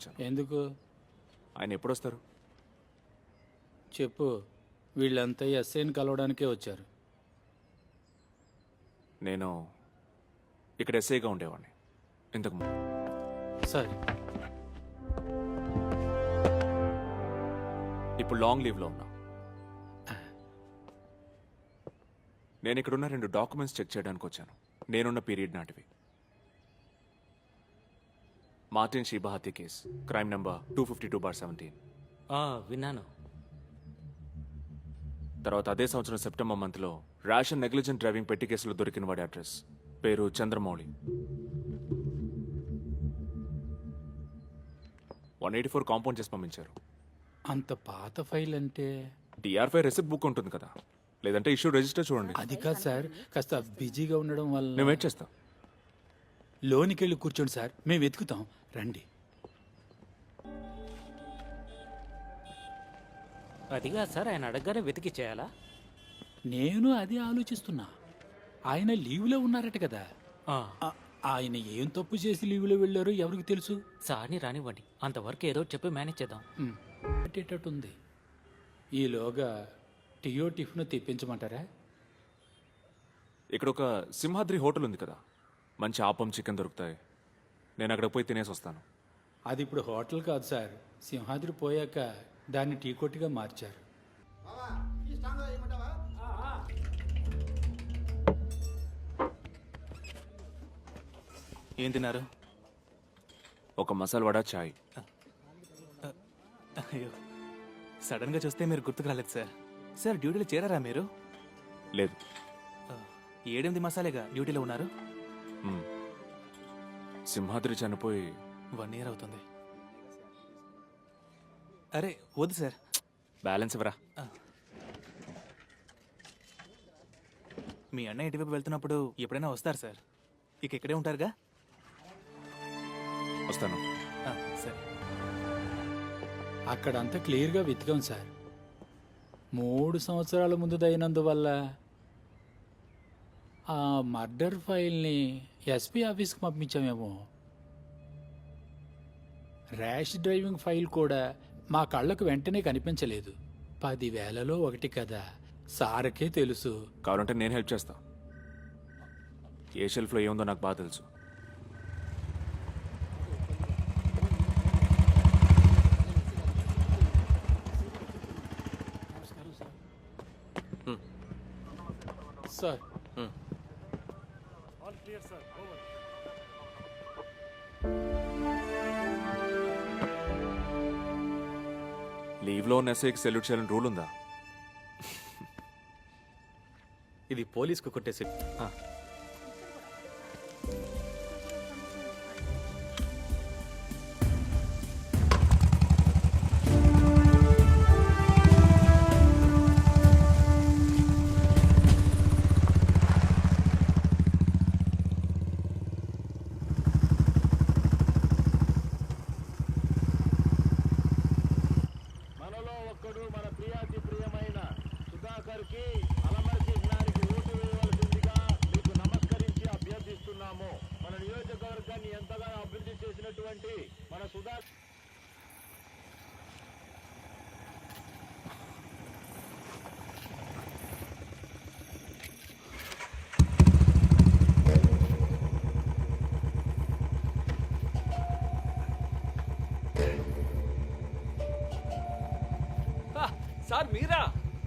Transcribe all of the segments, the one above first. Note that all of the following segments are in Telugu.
వచ్చాను. ఎందుకు? ఆయన ఎప్పుడు వస్తారు చెప్పు. వీళ్ళంతా ఎస్ఐని కలవడానికే వచ్చారు. నేను ఇక్కడ ఎస్ఐగా ఉండేవాడిని. ఇంతకు ముందు. సరే. ఇప్పుడు లాంగ్ లీవ్లో ఉన్నా. నేను ఇక్కడున్న రెండు డాక్యుమెంట్స్ చెక్ చేయడానికి వచ్చాను నేనున్న పీరియడ్ నాటివి. మార్టిన్ షీబా హత్య case. Crime number two fifty two bar seventeen ఆ, విన్నాను. తర్వాత అదే సంవత్సరం సెప్టెంబర్ మంత్లో ర్యాష్ అండ్ నెగ్లిజెంట్ డ్రైవింగ్ పెట్టి కేసులో దొరికిన వాడి అడ్రస్ పేరు Chandramouli. One eighty four compound చేసి పంపించారు. అంత పాత ఫైల్ అంటే? టీఆర్ ఫైవ్ రెసిప్ట్ బుక్ ఉంటుంది కదా. లేదంటే ఇష్యూ రిజిస్టర్ చూడండి. అది కాదు సార్ కాస్త బిజీగా ఉండడం వల్ల నేను వెయిట్ చేస్తా. లోనికి వెళ్ళి కూర్చోండి సార్ మేము వెతుకుతాం. రండి. అదిగా సార్ ఆయన అడగగానే వెతికి చేయాలా? నేను అదే ఆలోచిస్తున్నా. ఆయన లీవ్లో ఉన్నారట కదా. ఆ, ఆ- ఆయన ఏం తప్పు చేసి లీవ్లో వెళ్ళారో ఎవరికి తెలుసు? సార్ని రానివ్వండి. అంతవరకు ఏదో ఒకటి చెప్పి మేనేజ్ చేద్దాం. ఉమ్, పెట్టేటట్టుంది. ఈలోగా టియో టిఫిన్ తెప్పించమంటారా? ఇక్కడ ఒక సింహాద్రి హోటల్ ఉంది కదా. మంచి ఆపం చికెన్ దొరుకుతాయి. నేను అక్కడ పోయి తినేసి వస్తాను. అది ఇప్పుడు హోటల్ కాదు సార్. సింహాద్రి పోయాక దాన్ని టీ కొట్టుగా మార్చారు. ఏం తిన్నారు? ఒక మసాలా వడ చాయ్. అయ్యో సడన్గా చూస్తే మీరు గుర్తుకు రాలేదు సార్. సార్ డ్యూటీలో చేరారా మీరు? లేదు. ఏడెనిమిది మసాలేగా డ్యూటీలో ఉన్నారు. సింహాద్రి చనిపోయి వన్ ఇయర్ అవుతుంది. అరే వద్దు సార్. బ్యాలెన్స్ ఇవ్వరా? మీ అన్న ఇటువైపు వెళ్తున్నప్పుడు ఎప్పుడైనా వస్తారు సార్. ఇక ఇక్కడే ఉంటారుగా? వస్తాను. ఆ, సరే. అక్కడంతా క్లియర్గా వెతికాం సార్. మూడు సంవత్సరాల ముందు దైనందువల్ల ఆ మర్డర్ ఫైల్ని ఎస్పీ ఆఫీస్కి పంపించామేమో. ర్యాష్ డ్రైవింగ్ ఫైల్ కూడా మా కళ్ళకు వెంటనే కనిపించలేదు. పదివేలలో ఒకటి కదా. సార్కే తెలుసు. కావాలంటే నేను హెల్ప్ చేస్తా. ఏ షెల్ఫ్లో ఏముందో నాకు బాగా తెలుసు. సార్ లీవ్లో ఉన్న ఎస్ఐకి సెల్యూట్ చేయాలని రూల్ ఉందా? ఇది పోలీస్కు కొట్టేసి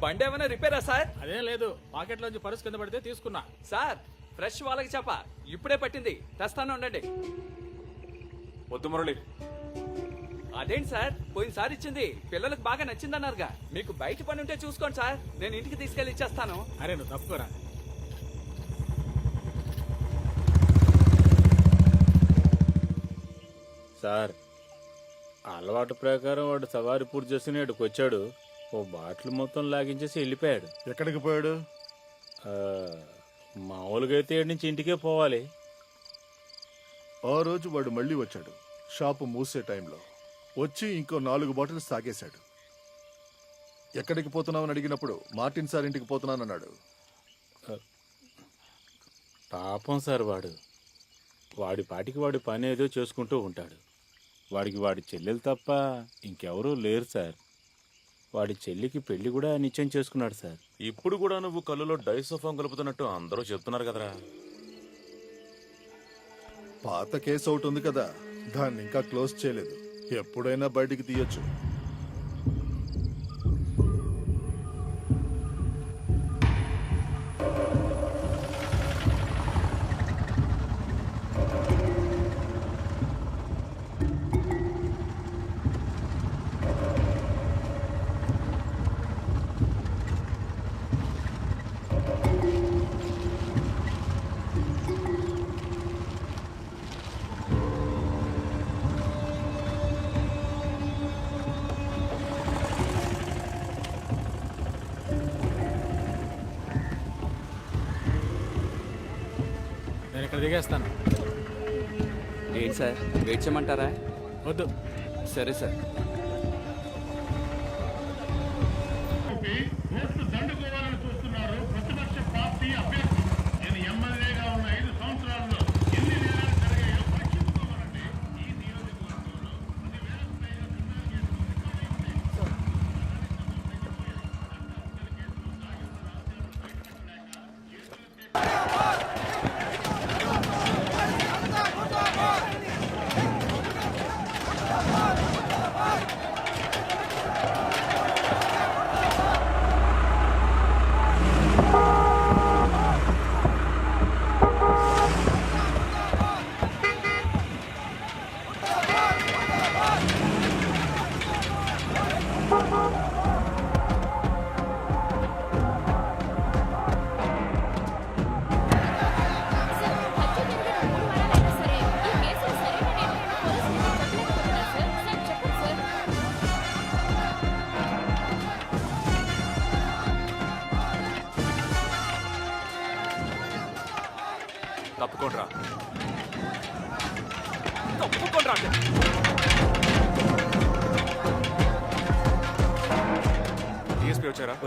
బండి ఏమైనా రిపేరా సార్? అదేం లేదు. పాకెట్లోంచి పర్సు కింద పడితే తీసుకున్నా. సార్ ఫ్రెష్ వాళ్ళకి చెప్ప. ఇప్పుడే పట్టింది. తెస్తాను ఉండండి. వద్దు మురళి. అదేంటి సార్? పోయినసారి ఇచ్చింది. పిల్లలకు బాగా నచ్చిందన్నారుగా. మీకు బయట పని ఉంటే చూసుకోండి సార్. నేను ఇంటికి తీసుకెళ్ళి ఇచ్చేస్తాను. అరే నువ్వు తప్పుకోరా. సార్ అలవాటు ప్రకారం వాడు సవారి పూర్తి చేసుకుని ఇక్కడికి వచ్చాడు ఓ బాటిల్ మొత్తం లాగించేసి వెళ్ళిపోయాడు. ఎక్కడికి పోయాడు? మామూలుగా అయితే నుంచి ఇంటికే పోవాలి. ఆ రోజు వాడు మళ్ళీ వచ్చాడు షాపు మూసే టైంలో. వచ్చి ఇంకో నాలుగు బాటిల్స్ తాగేశాడు. ఎక్కడికి పోతున్నావని అడిగినప్పుడు మార్టిన్ సార్ ఇంటికి పోతున్నానన్నాడు. పాపం సార్ వాడు. వాడి పాటికి వాడి పని ఏదో చేసుకుంటూ ఉంటాడు. వాడికి వాడి చెల్లెలు తప్ప ఇంకెవరూ లేరు సార్. వాడి చెల్లికి పెళ్ళి కూడా నిశ్చయం చేసుకున్నాడు సార్. ఇప్పుడు కూడా నువ్వు కళ్ళులో డైసోఫామ్ కలుపుతున్నట్టు అందరూ చెప్తున్నారు కదరా. పాత కేసు ఒకటి ఉంది కదా దాన్ని ఇంకా క్లోజ్ చేయలేదు. ఎప్పుడైనా బయటికి తీయొచ్చు. ఇక్కడ దిగేస్తాను. ఏంటి సార్? వెయిట్ చేయమంటారా? వద్దు. సరే సార్.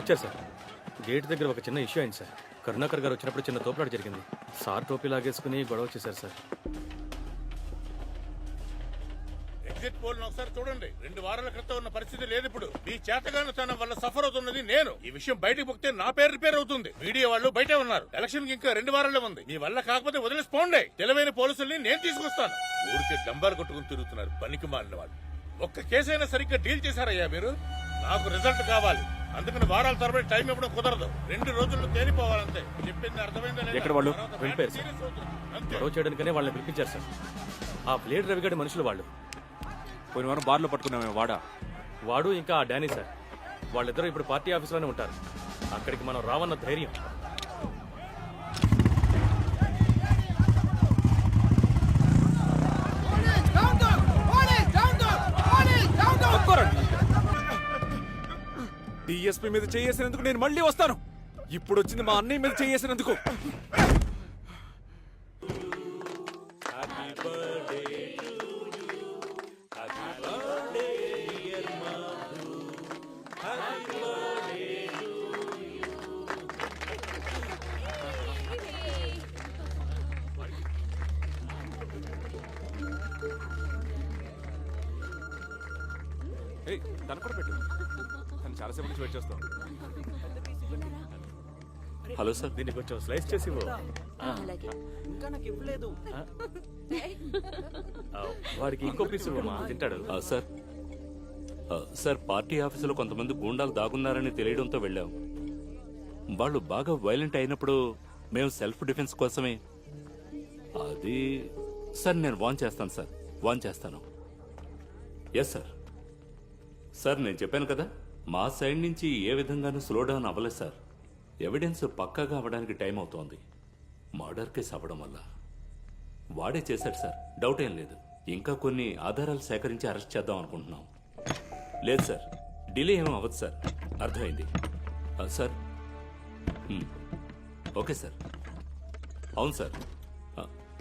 వచ్చారా సార్. గేట్ దగ్గర ఒక చిన్న ఇష్యూ అయింది సార్. కరుణాకర్ గారు వచ్చినప్పుడు చిన్న తోపులాట జరిగింది. సార్ టోపీ లాగేసుకుని గొడవ చేశారు సార్. ఎగ్జిట్ పోల్ ఒకసారి చూడండి. రెండు వారాల క్రితం ఉన్న పరిస్థితి లేదు ఇప్పుడు. మీ చేతగానితనం వల్ల సఫర్ అవుతున్నది నేను. ఈ విషయం బయటకు పొక్కితే నా పేరు రిపేర్ అవుతుంది. మీడియా వాళ్ళు బయటే ఉన్నారు. ఎలక్షన్కి ఇంకా రెండు వారాలే ఉంది. మీ వల్ల కాకపోతే వదిలేసిపోండి తెలివైన పోలీసుల్ని నేను తీసుకొస్తాను. ఊరికే డంబాలు కొట్టుకుని తిరుగుతున్నారు. పనికి మాలిన వాళ్ళు. ఒక్క కేసైనా సరిగ్గా డీల్ చేశారయ్యా మీరు? నాకు రిజల్ట్ కావాలి. అందుకని వారాల తరబడి టైం ఇవ్వడం కుదరదు. రెండు రోజుల్లో తేలిపోవాలంతే. చెప్పింది అర్థమైందా? ఎక్కడ వాళ్ళు? వెళ్ళిపోయారు సార్. గొడవ చేయడానికనే వాళ్ళని పిలిపించారు సార్. ఆ ప్లేట్ రవిగాడి మనుషులు వాళ్ళు. పోయిన వారం బార్లో పట్టుకున్నామే వాడా. వాడు ఇంకా ఆ డానీ సార్. వాళ్ళిద్దరూ ఇప్పుడు పార్టీ ఆఫీసులోనే ఉంటారు. అక్కడికి మనం రావన్న ధైర్యం. డిఎస్పీ మీద చేయేసినందుకు నేను మళ్ళీ వస్తాను. ఇప్పుడు వచ్చింది మా అన్నయ్య మీద చేయేసినందుకు. దాన్ని కూడా పెట్టు. చాలాసేపు నుంచి వెయిట్ చేస్తాం హలో సార్. దీన్ని కొంచెం స్లైస్ చేసి వాడికి ఇంకో పీస్ ఇవ్వమా తింటాడు. సార్. సార్ పార్టీ ఆఫీసులో కొంతమంది గూండాలు దాగున్నారని తెలియడంతో వెళ్ళాం. వాళ్ళు బాగా వైలెంట్ అయినప్పుడు మేము సెల్ఫ్ డిఫెన్స్ కోసమే. అది సార్ నేను వాన్ చేస్తాను సార్. వాన్ చేస్తాను. ఎస్ సార్ సార్ నేను చెప్పాను కదా? మా సైడ్ నుంచి ఏ విధంగానూ స్లో డౌన్ అవ్వలేదు సార్. ఎవిడెన్స్ పక్కాగా అవ్వడానికి టైం అవుతోంది. మర్డర్ కేసు అవ్వడం వల్ల. వాడే చేశాడు సార్. డౌట్ ఏం లేదు. ఇంకా కొన్ని ఆధారాలు సేకరించి అరెస్ట్ చేద్దాం అనుకుంటున్నాం. లేదు సార్. డిలే ఏం అవ్వదు సార్. అర్థమైంది. సార్. Okay sir. అవును సార్.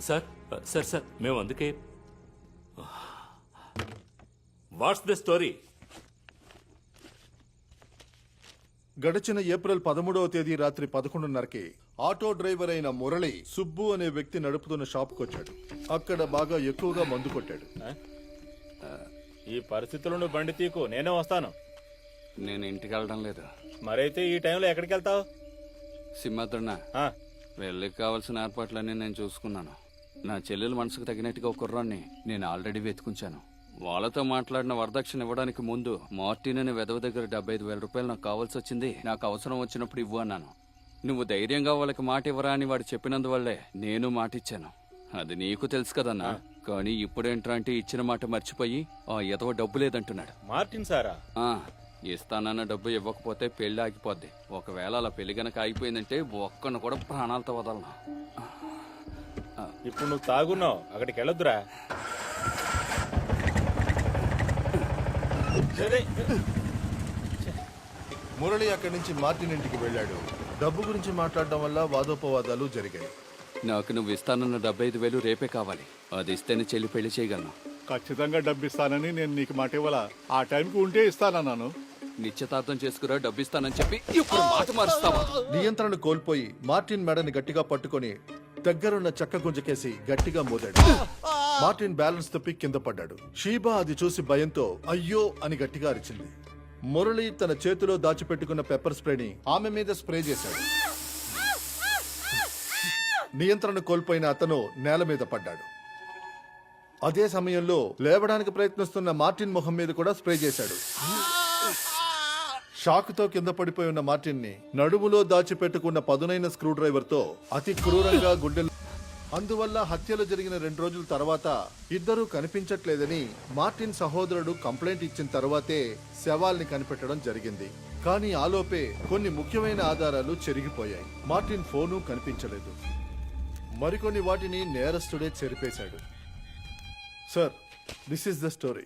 Sir sir sir. మేము అందుకే. What's the story? గడిచిన ఏప్రిల్ పదమూడవ తేదీ రాత్రి పదకొండున్నరకి ఆటో డ్రైవర్ అయిన మురళి సుబ్బు అనే వ్యక్తి నడుపుతున్న షాప్కి వచ్చాడు అక్కడ బాగా ఎక్కువగా మందు కొట్టాడు. ఈ పరిస్థితుల్లో నువ్వు బండి తీకు. నేనే వస్తాను. నేను ఇంటికి వెళ్ళడం లేదు. మరైతే ఈ టైంలో ఎక్కడికి వెళ్తావు? సింహాద్రన్న వెళ్ళకి కావాల్సిన ఏర్పాట్లన్నీ నేను చూసుకున్నాను. నా చెల్లెలు మనసుకు తగినట్టుగా ఒక కుర్రాన్ని నేను ఆల్రెడీ వెతుకుంచాను. వాళ్ళతో మాట్లాడిన వరదక్షిణ ఇవ్వడానికి ముందు మార్టిన్ అనే వెదవ దగ్గర డెబ్బై ఐదు వేల రూపాయలు నాకు కావాల్సి వచ్చింది. నాకు అవసరం వచ్చినప్పుడు ఇవ్వు అన్నాను. నువ్వు ధైర్యంగా వాళ్ళకి మాట ఇవ్వరా అని వాడు చెప్పినందువల్లే నేను మాట ఇచ్చాను. అది నీకు తెలుసు కదన్నా. కానీ ఇప్పుడేంట్రా అంటే ఇచ్చిన మాట మర్చిపోయి ఆ ఎదవ డబ్బు లేదంటున్నాడు. మార్టిన్ సారా? ఆ ఇస్తానన్న డబ్బు ఇవ్వకపోతే పెళ్ళి ఆగిపోద్ది. ఒకవేళ అలా పెళ్ళి గనక ఆగిపోయిందంటే ఒక్కను కూడా ప్రాణాలతో వదలను. ఇప్పుడు నువ్వు తాగున్నావు. అక్కడికి వెళ్ళొద్దురా. మురళి అక్కడి నుంచి మార్టిన్ ఇంటికి వెళ్ళాడు. డబ్బు గురించి మాట్లాడడం వల్ల వాదోపవాదాలు జరిగాయి. నాకు నువ్వు ఇస్తానన్న డెబ్బై ఐదు వేలు రేపే కావాలి. అది ఇస్తేనే చెల్లి పెళ్ళి చేయగలను. ఖచ్చితంగా డబ్బు ఇస్తానని నేను నీకు మాట ఇవ్వాలా? ఆ టైంకి ఉంటే ఇస్తానన్నాను. నిశ్చితార్థం చేసుకురా డబ్బు ఇస్తానని చెప్పి ఇప్పుడు మాట మారుస్తావా? నియంత్రణ కోల్పోయి మార్టిన్ మెడని గట్టిగా పట్టుకొని దగ్గరున్న చెక్క గుంజకేసి గట్టిగా మోదాడు. మార్టిన్ బ్యాలెన్స్ తప్పి కింద పడ్డాడు. షీబా అది చూసి భయంతో అయ్యో అని గట్టిగా అరిచింది. మురళి తన చేతిలో దాచిపెట్టుకున్న పెప్పర్ స్ప్రేని ఆమె మీద స్ప్రే చేశాడు. నియంత్రణ కోల్పోయిన అతను నేల మీద పడ్డాడు. అదే సమయంలో లేవడానికి ప్రయత్నిస్తున్న మార్టిన్ ముఖం మీద కూడా స్ప్రే చేశాడు. షాక్తో కింద పడిపోయి ఉన్న మార్టిన్ని నడుములో దాచిపెట్టుకున్న పదునైన స్క్రూ డ్రైవర్తో అతి క్రూరంగా గుండెలు అందువల్ల హత్యలు జరిగిన రెండు రోజుల తర్వాత ఇద్దరూ కనిపించట్లేదని మార్టిన్ సహోదరుడు కంప్లైంట్ ఇచ్చిన తర్వాతే శవాల్ని కనిపెట్టడం జరిగింది. కానీ ఆలోపే కొన్ని ముఖ్యమైన ఆధారాలు చెరిగిపోయాయి. మార్టిన్ ఫోను కనిపించలేదు. మరికొన్ని వాటిని నేరస్తుడే చెరిపేశాడు. Sir this is the story.